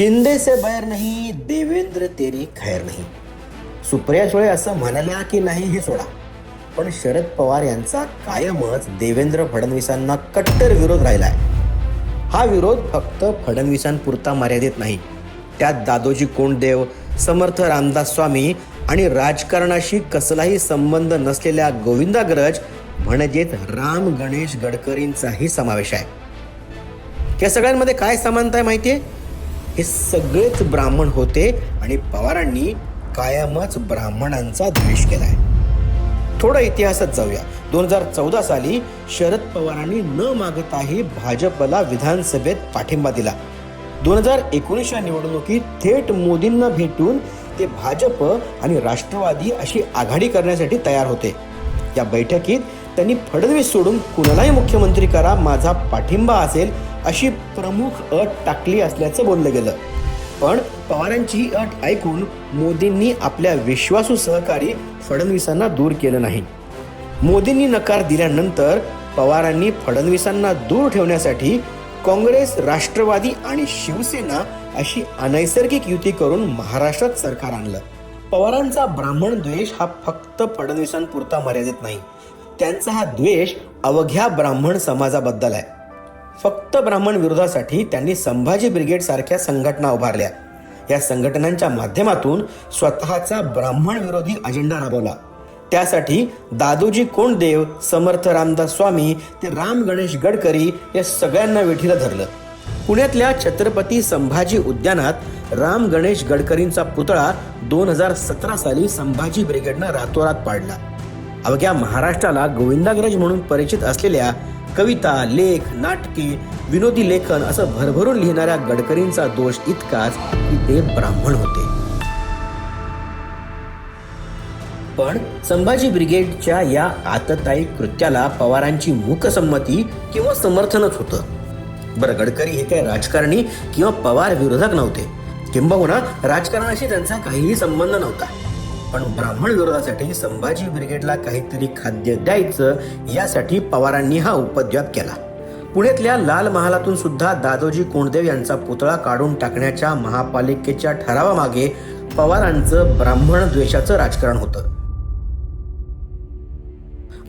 शिंदे से बैर नाही देवेंद्र तेरी खैर नाही. सुप्रिया सुळे असं म्हणाल्या की नाही हे सोडा. पण शरद पवार यांचा कायमच देवेंद्र फडणवीसांना कट्टर विरोध राहिलाय. हा विरोध फक्त फडणवीसांपुरता मर्यादित नाही. त्यात दादोजी कोंडदेव समर्थ रामदास स्वामी आणि राजकारणाशी कसलाही संबंध नसलेल्या गोविंदाग्रज म्हणजेच राम गणेश गडकरींचाही समावेश आहे. या सगळ्यांमध्ये काय समानता आहे माहितीये? हे सगळेच ब्राह्मण होते आणि पवारांनी कायमच ब्राह्मणांचा द्वेष केलाय. थोडं इतिहासात जाऊया. दोन हजार चौदा साली शरद पवारांनी न मागताही भाजपला विधानसभेत पाठिंबा दिला. दोन हजार एकोणीसच्या निवडणुकीत थेट मोदींना भेटून ते भाजप आणि राष्ट्रवादी अशी आघाडी करण्यासाठी तयार होते. या बैठकीत त्यांनी फडणवीस सोडून कुणालाही मुख्यमंत्री करा माझा पाठिंबा असेल अशी प्रमुख अट टाकली असल्याचं बोललं गेलं. पण पवारांची ही अट ऐकून मोदींनी आपल्या विश्वासू सहकारी फडणवीसांना दूर केलं नाही. मोदींनी नकार दिल्यानंतर पवारांनी फडणवीसांना दूर ठेवण्यासाठी काँग्रेस राष्ट्रवादी आणि शिवसेना अशी अनैसर्गिक युती करून महाराष्ट्रात सरकार आणलं. पवारांचा ब्राह्मण द्वेष हा फक्त फडणवीसांपुरता मर्यादित नाही. त्यांचा हा द्वेष अवघ्या ब्राह्मण समाजाबद्दल आहे. फक्त ब्राह्मण विरोधासाठी त्यांनी संभाजी ब्रिगेड सारख्या संघटना उभारल्या. या संघटनांच्या माध्यमातून स्वतःचा ब्राह्मण विरोधी अजेंडा राबवला. त्यासाठी दादोजी कोंडदेव समर्थ रामदास स्वामी ते राम गणेश गडकरी या सगळ्यांना वेठीला धरलं. पुण्यातल्या छत्रपती संभाजी उद्यानात राम गणेश गडकरींचा पुतळा दोन हजार सतरा साली संभाजी ब्रिगेडनं रातोरात पाडला. अवघ्या महाराष्ट्राला गोविंदाग्रज म्हणून परिचित असलेल्या कविता लेख नाटके विनोदी लेखन असं भरभरून लिहिणाऱ्या गडकरींचा दोष इतकाच की ते ब्राह्मण होते. पण संभाजी ब्रिगेडच्या या आतताई कृत्याला पवारांची मूकसंमती किंवा समर्थनच होतं. बरं गडकरी हे काय राजकारणी किंवा पवार विरोधक नव्हते. किंबहुना राजकारणाशी त्यांचा काहीही संबंध नव्हता. पण ब्राह्मण विरोधासाठी संभाजी ब्रिगेडला काहीतरी खाद्य द्यायचं यासाठी पवारांनी हा उपद्व्याप केला. पुण्यातल्या लाल महालातून सुद्धा दादोजी कोंडदेव यांचा पुतळा काढून टाकण्याच्या महापालिकेच्या ठरावामागे पवारांचं ब्राह्मण द्वेषाचं राजकारण होतं.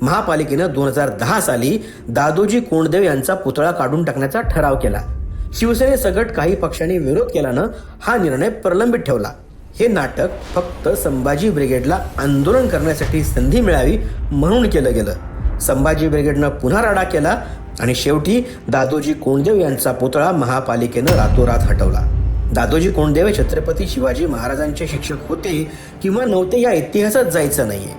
महापालिकेनं दोन हजार दहा साली दादोजी कोंडदेव यांचा पुतळा काढून टाकण्याचा ठराव केला. शिवसेनेसकट काही पक्षांनी विरोध केल्यानं हा निर्णय प्रलंबित ठेवला. हे नाटक फक्त संभाजी ब्रिगेडला आंदोलन करण्यासाठी संधी मिळावी म्हणून केलं गेलं. संभाजी ब्रिगेडनं पुन्हा राडा केला आणि शेवटी दादोजी कोंडदेव यांचा पुतळा महापालिकेनं रातोरात हटवला. दादोजी कोंडदेव हे छत्रपती शिवाजी महाराजांचे शिक्षक होते किंवा नव्हते या इतिहासात जायचं नाहीये.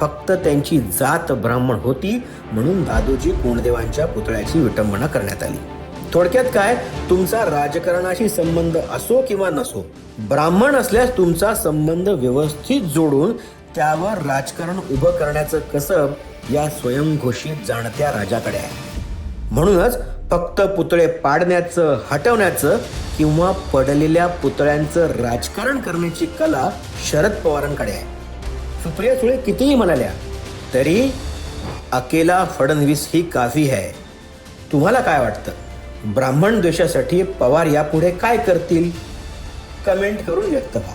फक्त त्यांची जात ब्राह्मण होती म्हणून दादोजी कोंडदेवांच्या पुतळ्याची विटंबना करण्यात आली. थोडक्यात काय? तुमचा राजकारणाशी संबंध असो किंवा नसो ब्राह्मण असल्यास तुमचा संबंध व्यवस्थित जोडून त्यावर राजकारण उभं करण्याचं कसब या स्वयंघोषित जाणत्या राजाकडे आहे. म्हणूनच फक्त पुतळे पाडण्याचं हटवण्याचं किंवा पडलेल्या पुतळ्यांचं राजकारण करण्याची कला शरद पवारांकडे आहे. सुप्रिया सुळे कितीही म्हणाल्या तरी अकेला फडणवीस ही काफी आहे. तुम्हाला काय वाटतं? ब्राह्मण द्वेषासाठी पवार यापुढे काय करतील? कमेंट करून व्यक्त व्हा.